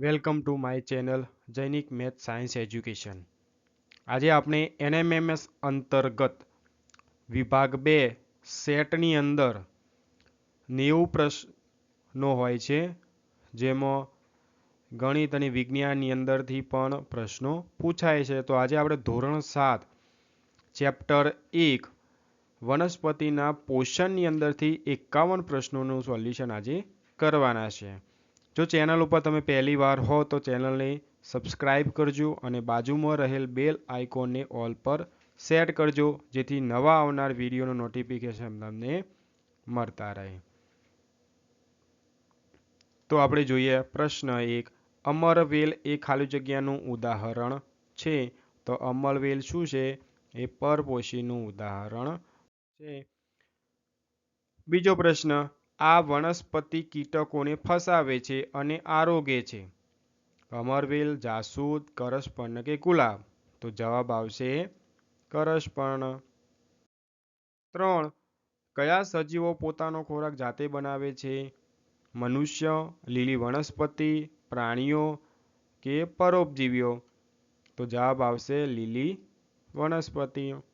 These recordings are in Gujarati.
Welcome to my channel Jainik math science education. આજે આપણે એનએમએમએસ અંતર્ગત વિભાગ બે સેટની અંદર નેવું પ્રશ્નો હોય છે, જેમાં ગણિત અને વિજ્ઞાનની અંદરથી પણ પ્રશ્નો પૂછાય છે. તો આજે આપણે ધોરણ સાત, ચેપ્ટર એક, વનસ્પતિના પોષણની અંદરથી એકાવન પ્રશ્નોનું સોલ્યુશન આજે કરવાના છે. જો ચેનલ ઉપર તમે પહેલી વાર હો તો ચેનલને સબસ્ક્રાઇબ કરજો અને બાજુમાં રહેલ બેલ આઇકોનને ઓલ પર સેટ કરજો, જેથી નવા આવનાર વિડીયોનું નોટિફિકેશન તમને મળતા રહે. તો આપણે જોઈએ પ્રશ્ન એક. અમરવેલ એ ખાલી જગ્યાનું ઉદાહરણ છે. તો અમરવેલ શું છે? એ પરપોષીનું ઉદાહરણ છે. બીજો પ્રશ્ન આ વનસ્પતિ કીટકોને ફસાવે છે અને આરોગે છે. અમરવેલ જાસૂદ, કરસપર્ણ કે ગુલાબ? તો જવાબ આવશે કરસપર્ણ. ત્રણ, કયા સજીવો પોતાનો ખોરાક જાતે બનાવે છે? મનુષ્ય, લીલી વનસ્પતિ, પ્રાણીઓ કે પરોપજીવીઓ? તો જવાબ આવશે લીલી વનસ્પતિઓ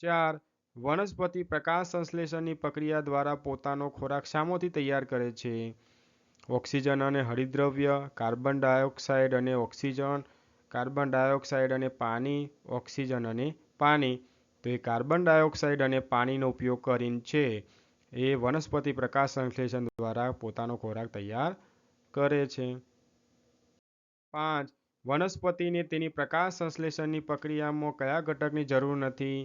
ચાર વનસ્પતિ પ્રકાશ સંશ્લેષણની પ્રક્રિયા દ્વારા પોતાનો ખોરાક શામોથી તૈયાર કરે છે. ઓક્સિજન અને હરિદ્રવ્ય, કાર્બન ડાયોક્સાઇડ અને ઓક્સિજન, કાર્બન ડાયોક્સાઇડ અને પાણી, ઓક્સિજન અને પાણી. તો એ કાર્બન ડાયોક્સાઇડ અને પાણીનો ઉપયોગ કરીને છે. એ વનસ્પતિ પ્રકાશ સંશ્લેષણ દ્વારા પોતાનો ખોરાક તૈયાર કરે છે. પાંચ. વનસ્પતિને તેની પ્રકાશ સંશ્લેષણની પ્રક્રિયામાં કયા ઘટકની જરૂર નથી?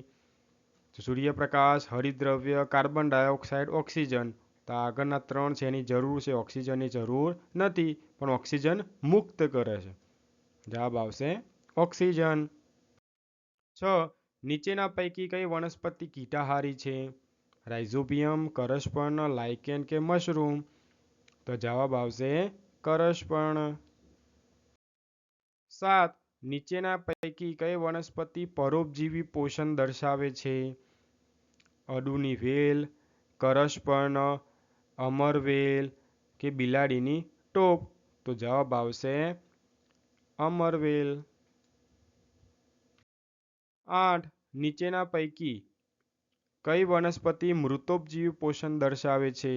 સૂર્યપ્રકાશ, હરિદ્રવ્ય, કાર્બન ડાયોક્સાઇડ, ઓક્સિજન. તો આગળના ત્રણ છે એની જરૂર છે. ઓક્સિજનની જરૂર નથી, પણ ઓક્સિજન મુક્ત કરે છે. જવાબ આવશે ઓક્સિજન. છ, નીચેના પૈકી કઈ વનસ્પતિ કીટાહારી છે? રાઇઝોબિયમ, કરસપર્ણ, લાઇકેન કે મશરૂમ? તો જવાબ આવશે કરસપર્ણ. સાત નીચેના પૈકી કઈ વનસ્પતિ પરોપજીવી પોષણ દર્શાવે છે? અડુની વેલ કરસપર્ણ અમરવેલ કે બિલાડીની ટોપ? તો જવાબ આવશે અમરવેલ આઠ, નીચેના પૈકી કઈ વનસ્પતિ મૃતોપજીવી પોષણ દર્શાવે છે?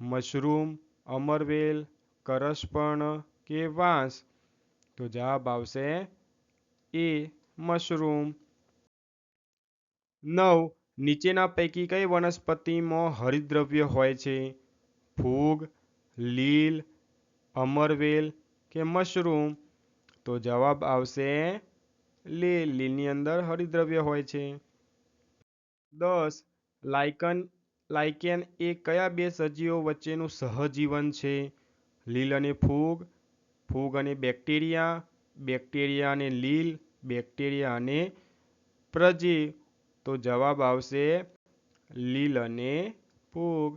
મશરૂમ અમરવેલ કરસપર્ણ કે વાંસ? તો જવાબ આવશે એ મશરૂમ. નવ, નીચેના પૈકી કઈ વનસ્પતિમાં હરિદ્રવ્ય હોય છે? ફૂગ, લીલ, અમરવેલ કે મશરૂમ? તો જવાબ આવશે લીલ લીલની અંદર હરિદ્રવ્ય હોય છે. દસ, લાઇકન, લાઇકેન એ કયા બે સજીવો વચ્ચેનું સહજીવન છે? લીલ અને ફૂગ ફૂગ અને બેક્ટેરિયા બેક્ટેરિયા અને લીલ, બેક્ટેરિયા અને પ્રજીવ તો જવાબ આવશે લીલ અને ફૂગ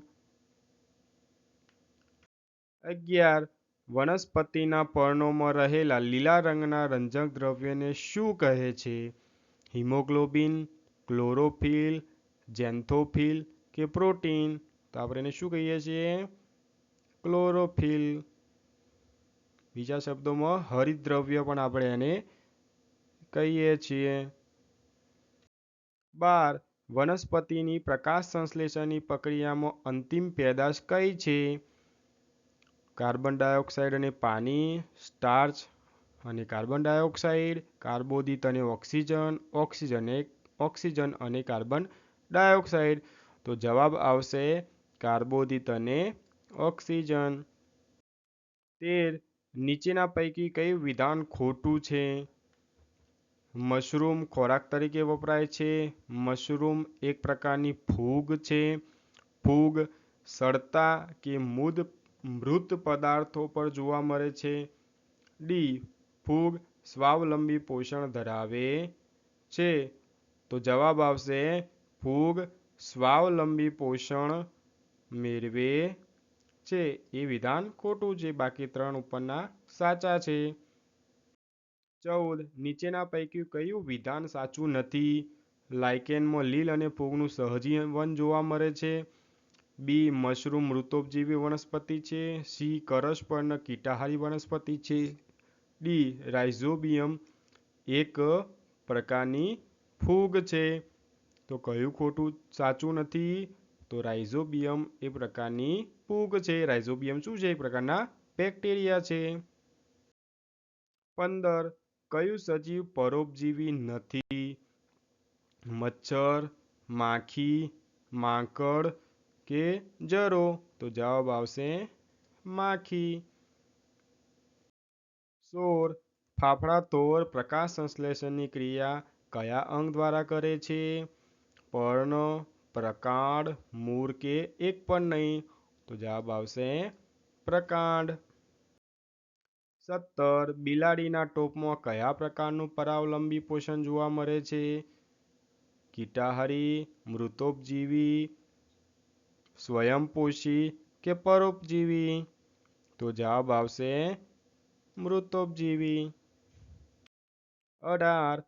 અગિયાર, વનસ્પતિના પર્ણોમાં રહેલા લીલા રંગના રંજક દ્રવ્યને શું કહે છે? હિમોગ્લોબિન, ક્લોરોફિલ, જેન્થોફિલ કે પ્રોટીન? તો આપણે એને શું કહીએ છીએ? ક્લોરોફિલ. બીજા શબ્દોમાં હરિદ્રવ્ય પણ આપણે એને કહીએ છીએ. બાર, વનસ્પતિની પ્રકાશ સંશ્લેષણની પ્રક્રિયામાં અંતિમ પેદાશ કઈ છે? કાર્બન ડાયોક્સાઇડ અને પાણી, સ્ટાર્ચ અને કાર્બન ડાયોક્સાઇડ, કાર્બોદિત અને ઓક્સિજન ઓક્સિજન ઓક્સિજન અને કાર્બન ડાયોક્સાઇડ. તો જવાબ આવશે કાર્બોદિત અને ઓક્સિજન. તેર નીચેના પૈકી કયું વિધાન ખોટું છે? મશરૂમ ખોરાક તરીકે વપરાય છે. મશરૂમ એક પ્રકારની ફૂગ છે. ફૂગ સડતા કે મૂદ મૃત પદાર્થો પર જોવા મળે છે. ડી. ફૂગ સ્વાવલંબી પોષણ ધરાવે છે. તો જવાબ આવશે, ફૂગ સ્વાવલંબી પોષણ મેળવે છે એ વિધાન ખોટું છે. બાકી ત્રણ ઉપરના સાચા છે. ચૌદ, નીચેના પૈકી કયું વિધાન સાચું નથી? લાઇકેનમાં લીલ અને ફૂગનું સહજીવન જોવા મળે છે. બી, મશરૂમ મૃતોપજીવી વનસ્પતિ છે. સી કરસપર્ણ કીટાહારી વનસ્પતિ છે. ડી, રાઇઝોબિયમ એક પ્રકારની ફૂગ છે. તો કયું ખોટું સાચું નથી? તો રાઇઝોબિયમ એ પ્રકારની ફૂગ છે. રાઇઝોબિયમ શું છે? એ પ્રકારના બેક્ટેરિયા છે. પંદર, કયું સજીવ પરોપજીવી નથી? મચ્છર, માખી, માંકડ કે જરો? તો જવાબ આવશે માખી. સોળ, ફાફડા તોર પ્રકાશ સંશ્લેષણની ક્રિયા કયા અંગ દ્વારા કરે છે? પર્ણ પ્રકાંડ મૂળ કે એક પણ નહીં, તો જવાબ આવશે પ્રકાંડ. સત્તર, બિલાડીના ટોપમાં કયા પ્રકારનું પરાવલંબી પોષણ જોવા મળે છે? કીટાહારી, મૃતોપજીવી, સ્વયંપોષી કે પરોપજીવી? તો જવાબ આવશે મૃતોપજીવી. અઢાર,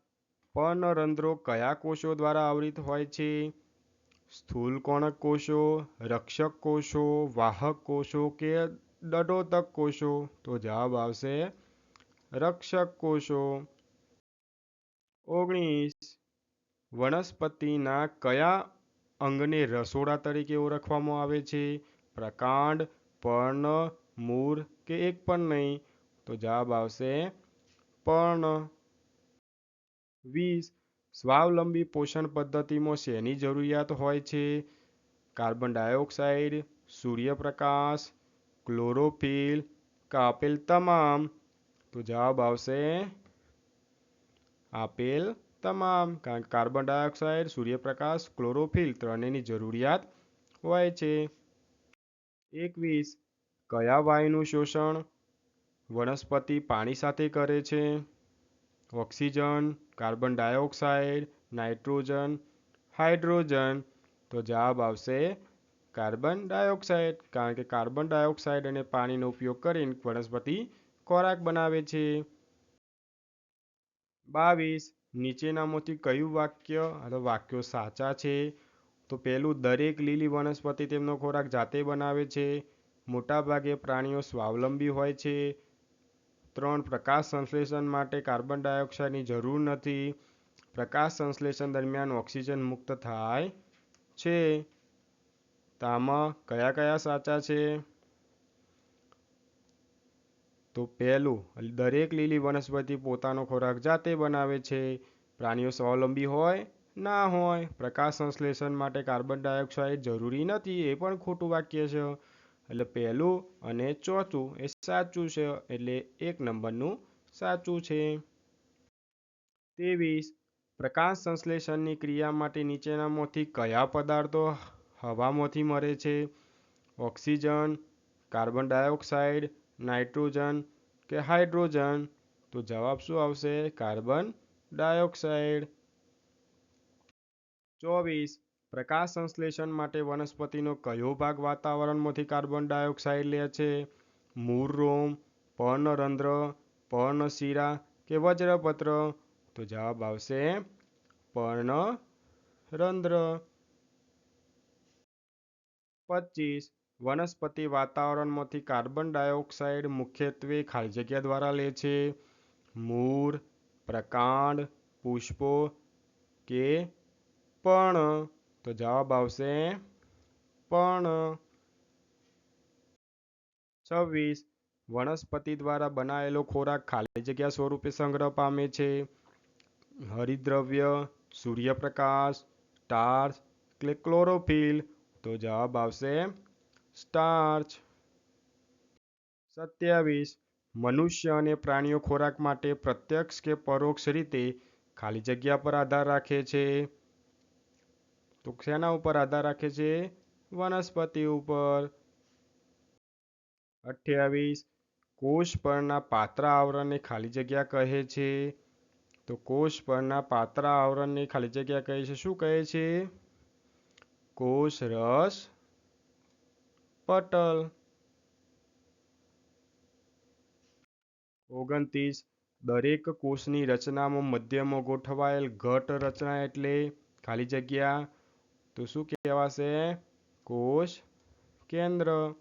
પર્ણરંધ્રો કયા કોષો દ્વારા આવૃત હોય છે? સ્થૂલકોણક કોષો રક્ષક કોષો વાહક કોષો કે દડોતક કોષો તો જવાબ આવશે રક્ષક કોષો ઓગણીસ. વનસ્પતિના કયા અંગને રસોડા તરીકે ઓળખવામાં આવે છે? પ્રકાંડ, પર્ણ મૂળ કે એક પણ નહીં? તો જવાબ આવશે પર્ણ. વીસ. સ્વાવલંબી પોષણ પદ્ધતિમાં શેની જરૂરિયાત હોય છે? કાર્બન ડાયોક્સાઇડ, સૂર્યપ્રકાશ, ક્લોરોફિલ આપેલ તમામ. તો જવાબ આવશે આપેલ તમામ. કારણ કે કાર્બન ડાયોક્સાઇડ, સૂર્યપ્રકાશ, ક્લોરોફિલ ત્રણેયની જરૂરિયાત હોય છે. એકવીસ. કયા વાયુનું શોષણ વનસ્પતિ પાણી સાથે કરે છે? Oxygen, carbon dioxide, nitrogen, hydrogen. તો જવાબ આવશે કાર્બન ડાયોક્સાઇડ, કારણ કે કાર્બન ડાયોક્સાઇડ અને પાણીનો ઉપયોગ કરીને વનસ્પતિ ખોરાક બનાવે છે. બાવીસ નીચેનામાંથી કયું વાક્ય અથવા વાક્યો સાચા છે? તો પહેલું દરેક લીલી વનસ્પતિ તેમનો ખોરાક જાતે બનાવે છે. મોટાભાગે પ્રાણીઓ સ્વાવલંબી હોય છે. ત્રણ પ્રકાશ સંશ્લેષણ માટે કાર્બન ડાયોક્સાઇડની જરૂર નથી. પ્રકાશ સંશ્લેષણ દરમિયાન ઓક્સિજન મુક્ત થાય છે. તામાં કયા કયા સાચા છે? તો પહેલું, દરેક લીલી વનસ્પતિ પોતાનો ખોરાક જાતે બનાવે છે. પ્રાણીઓ સ્વાવલંબી હોય, ના હોય, પ્રકાશ સંશ્લેષણ માટે કાર્બન ડાયોક્સાઇડ જરૂરી નથી, એ પણ ખોટું વાક્ય છે. એટલે પહેલું અને ચોથું એ સાચું છે, એટલે એક નંબરનું સાચું છે. ત્રેવીસ, પ્રકાશ સંશ્લેષણની ક્રિયા માટે નીચેનામાંથી કયા પદાર્થો હવામાંથી મળે છે? ઓક્સિજન, કાર્બન ડાયોક્સાઇડ, નાઇટ્રોજન કે હાઇડ્રોજન? તો જવાબ શું આવશે? Carbon dioxide. ચોવીસ પ્રકાશ સંશ્લેષણ માટે વનસ્પતિનો કયો ભાગ વાતાવરણમાંથી કાર્બન ડાયોક્સાઇડ લે છે? મૂળ રોમ પર્ણરંધ્ર પર્ણશિરા કે વજ્રપત્ર? તો જવાબ આવશે પર્ણરંધ્ર પચીસ. વનસ્પતિ વાતાવરણમાંથી કાર્બન ડાયોક્સાઇડ મુખ્યત્વે ખાલી જગ્યા દ્વારા લે છે. મૂળ પ્રકાંડ, પુષ્પો કે પર્ણ? તો જવાબ આવશે પણ છવ્વીસ. વનસ્પતિ દ્વારા બનાવેલો ખોરાક ખાલી જગ્યા સ્વરૂપે સંગ્રહ પામે છે. હરિદ્રવ્ય, સૂર્યપ્રકાશ, સ્ટાર્ચ કે ક્લોરોફિલ. તો જવાબ આવશે સ્ટાર્ચ. સત્યાવીસ. મનુષ્ય અને પ્રાણીઓ ખોરાક માટે પ્રત્યક્ષ કે પરોક્ષ રીતે ખાલી જગ્યા પર આધાર રાખે છે. તો શેના ઉપર આધાર રાખે છે? વનસ્પતિ ઉપર. અઠ્યાવીસ. કોષ પરના પાત્રા આવરણને ખાલી જગ્યા કહે છે? તો કોષ પરના પાત્રા આવરણને ખાલી જગ્યા કહે છે. શું કહે છે? કોષ રસ પટલ. ઓગણત્રીસ. દરેક કોષની રચનામાં મધ્યમાં ગોઠવાયેલ ઘટ રચના એટલે ખાલી જગ્યા તો શું કહેવાશે? કોષ કેન્દ્ર.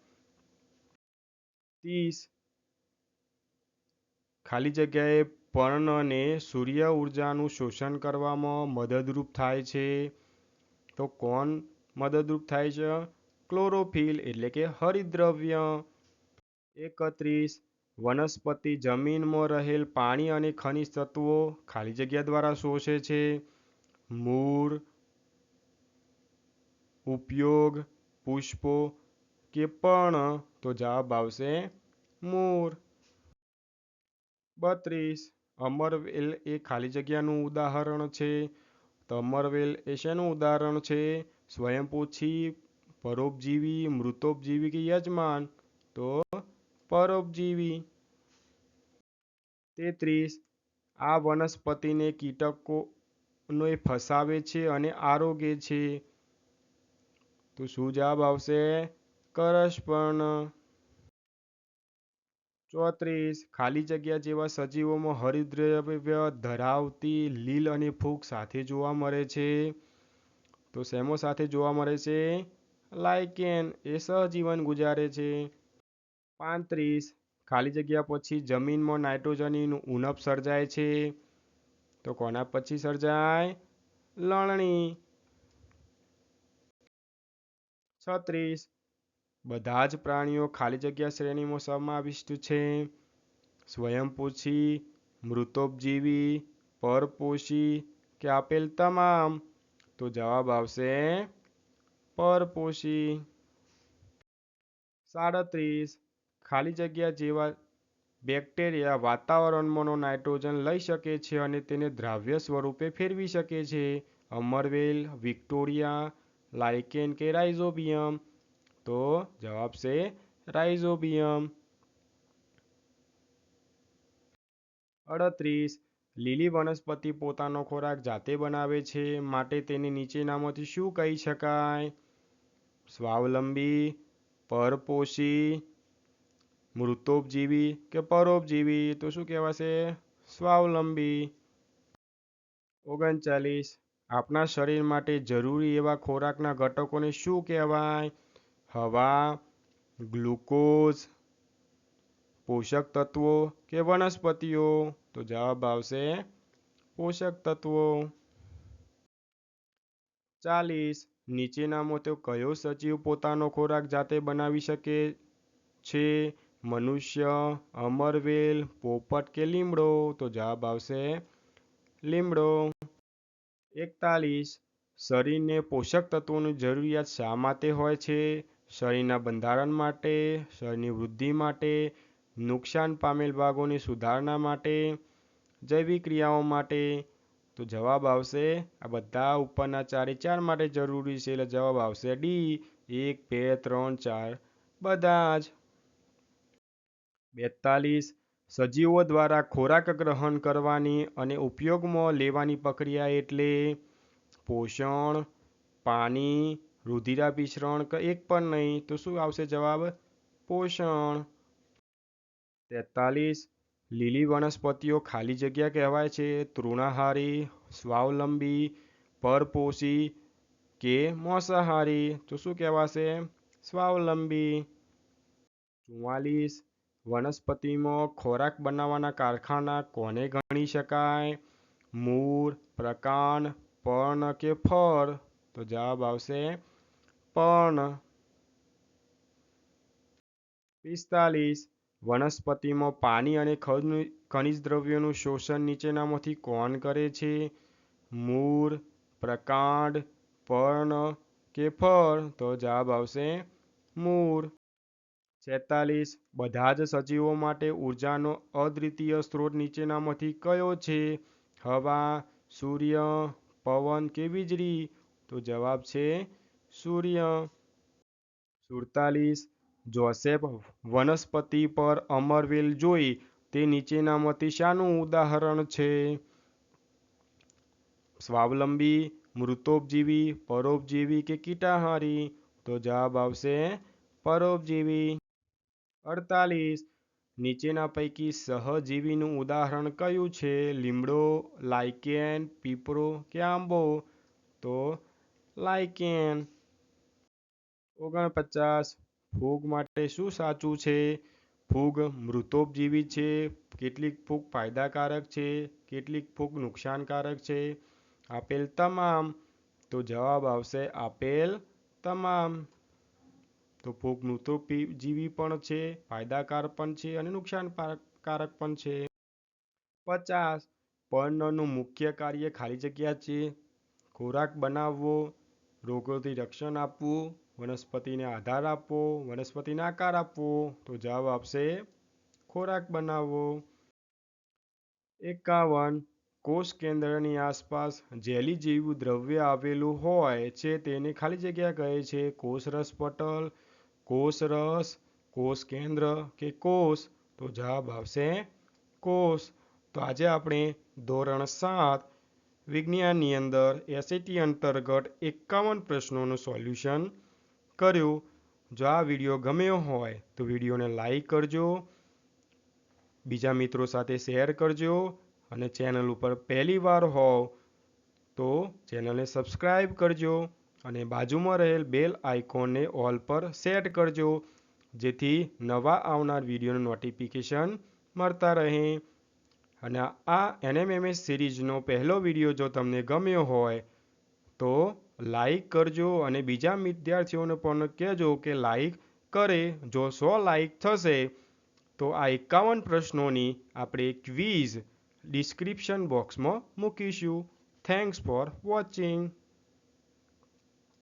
ત્રીસ. ખાલી જગ્યાએ પર્ણને સૂર્ય ઉર્જાનું શોષણ કરવામાં મદદરૂપ થાય છે. તો કોણ મદદરૂપ થાય છે? ક્લોરોફિલ એટલે કે હરિદ્રવ્ય. એકત્રીસ. વનસ્પતિ જમીનમાં રહેલ પાણી અને ખનિજ તત્વો ખાલી જગ્યા દ્વારા શોષે છે. મૂળ ઉપયોગ, પુષ્પો કે પણ તો જવાબ આવશે મોર. બત્રીસ. અમરવેલ એ ખાલી જગ્યાનું ઉદાહરણ છે. તો અમરવેલ એ શેનું ઉદાહરણ છે? સ્વયંપોછી પરોપજીવી, મૃતોપજીવી કે યજમાન? તો પરોપજીવી. તેત્રીસ. આ વનસ્પતિને એ ફસાવે છે અને આરોગે છે. તો શું જવાબ આવશે કરસપર્ણ ચોત્રીસ. ખાલી જગ્યા જેવા સજીવોમાં હરિદ્રવ્ય ધરાવતી લીલ અને ફૂગ સાથે જોવા મળે છે. તો શેમો સાથે જોવા મળે છે? લાઇકેન એ સહજીવન ગુજારે છે. પાંત્રીસ. ખાલી જગ્યા પછી જમીનમાં નાઇટ્રોજનની ઉણપ સર્જાય છે. તો કોના પછી સર્જાય? લણણી. છત્રીસ. બધા જ પ્રાણીઓ ખાલી જગ્યા શ્રેણીમાં સમાવિષ્ટ છે. સ્વયંપોષી મૃતોપજીવી, પરપોષી કે આપેલ તમામ? તો જવાબ આવશે પરપોષી. સાડત્રીસ. ખાલી જગ્યા જેવા બેક્ટેરિયા વાતાવરણમાંનો નાઇટ્રોજન લઈ શકે છે અને તેને દ્રાવ્ય સ્વરૂપે ફેરવી શકે છે. અમરવેલ, વિક્ટોરિયા લાઇકેન કે રાઇઝોબિયમ તો જવાબ છે રાઇઝોબિયમ અડત્રીસ લીલી વનસ્પતિ પોતાનો ખોરાક જાતે બનાવે છે માટે તેને નીચેનામાંથી શું કહી શકાય સ્વાવલંબી પરપોષી મૃતોપજીવી કે પરોપજીવી તો શું કહેવાશે સ્વાવલંબી ઓગણચાલીસ આપણા શરીર માટે જરૂરી એવા ખોરાકના ઘટકોને શું કહેવાય? હવા, ગ્લુકોઝ, પોષક તત્વો કે વનસ્પતિઓ? તો જવાબ આવશે પોષક તત્વો. ચાલીસ નીચેનામાંથી કયો સજીવ પોતાનો ખોરાક જાતે બનાવી શકે છે? મનુષ્ય, અમરવેલ, પોપટ કે લીમડો? તો જવાબ આવશે લીમડો. એકતાલીસ. શરીરને પોષક તત્વોની જરૂરિયાત શા માટે હોય છે? શરીરના બંધારણ માટે, શરીરની વૃદ્ધિ માટે, નુકસાન પામેલ ભાગોની સુધારણા માટે, જૈવિક ક્રિયાઓ માટે? તો જવાબ આવશે આ બધા ઉપરના ચારે ચાર માટે જરૂરી છે. એટલે જવાબ આવશે ડી. એક, બે, ત્રણ, ચાર. બધા જ. બેતાલીસ. સજીવો દ્વારા ખોરાક ગ્રહણ કરવાની અને ઉપયોગમાં લેવાની પ્રક્રિયા એટલે પોષણ, પાણી, રુધિરાભિસરણ એક પણ નહીં, તો શું આવશે જવાબ? પોષણ. તેતાલીસ, લીલી વનસ્પતિઓ ખાલી જગ્યા કહેવાય છે, તૃણાહારી, સ્વાવલંબી, પરપોષી કે મોસાહારી, તો શું કહેવાશે? સ્વાવલંબી. ચુમ્માલીસ વનસ્પતિમાં ખોરાક બનાવવાના કારખાના કોને ગણી શકાય? મૂળ પ્રકાંડ પર્ણ કે ફળ? તો જવાબ આવશે પર્ણ. પિસ્તાલીસ. વનસ્પતિમાં પાણી અને ખનિજ દ્રવ્યોનું શોષણ નીચેનામાંથી કોણ કરે છે? મૂળ પ્રકાંડ, પર્ણ કે ફળ? તો જવાબ આવશે મૂળ છેતાલીસ. બધા જ સજીવો માટે ઉર્જાનો અદ્વિતીય સ્ત્રોત નીચેનામાંથી કયો છે? હવા, સૂર્ય, પવન કે વીજળી? તો જવાબ છે સૂર્ય. સુડતાલીસ. જોસેફ વનસ્પતિ પર અમરવેલ જોઈ તે નીચેનામાંથી શાનું ઉદાહરણ છે? સ્વાવલંબી, મૃતોપજીવી, પરોપજીવી કે કીટાહારી? તો જવાબ આવશે પરોપજીવી. અડતાલીસ. નીચેના પૈકી સહજીવીનું ઉદાહરણ કયું છે? લીમડો લાઇકેન પીપરો કે આંબો? તો લાઇકેન ઓગણપચાસ. ફૂગ માટે શું સાચું છે? ફૂગ મૃતોપજીવી છે. કેટલીક ફૂગ ફાયદાકારક છે. કેટલીક ફૂગ નુકસાનકારક છે. આપેલ તમામ. તો જવાબ આવશે આપેલ તમામ. તો ફૂગ મૃતોપજીવી પણ છે, ફાયદાકાર પણ છે અને નુકસાનકારક પણ છે. પચાસ, પર્ણનું મુખ્ય કાર્ય ખાલી જગ્યા છે. ખોરાક બનાવવો, રોગોથી રક્ષણ આપવું, વનસ્પતિને આધાર આપવો, વનસ્પતિને આકાર આપવો, તો જવાબ આપશે ખોરાક બનાવવો. એકાવન, કોષ કેન્દ્રની આસપાસ જેલી જેવું દ્રવ્ય આવેલું હોય છે, તેને ખાલી જગ્યા કહે છે કોષરસ પટલ. કોષરસ કોષ કેન્દ્ર કે કોષ તો જવાબ આવશે કોષ તો આજે આપણે ધોરણ સાત વિજ્ઞાનની અંદર એસએટી અંતર્ગત એકાવન પ્રશ્નોનું સોલ્યુશન કર્યું. જો આ વીડિયો ગમ્યો હોય, તો વિડીયોને લાઈક કરજો, બીજા મિત્રો સાથે શેર કરજો, અને ચેનલ ઉપર પહેલી વાર હોવ, તો ચેનલને સબસ્ક્રાઈબ કરજો. અને બાજુમાં રહેલ બેલ આઇકોનને ઓલ પર સેટ કરજો, જેથી નવા આવનાર વિડીયોનું નોટિફિકેશન મળતા રહે. અને આ એનએમએમએસ સિરીઝનો પહેલો વીડિયો જો તમને ગમ્યો હોય, તો લાઈક કરજો અને બીજા વિદ્યાર્થીઓને પણ કહેજો કે લાઈક કરે. જો સો લાઈક થશે, તો આ એકાવન પ્રશ્નોની આપણે ક્વિઝ ડિસ્ક્રિપ્શન બોક્સમાં મૂકીશું. Thanks for watching.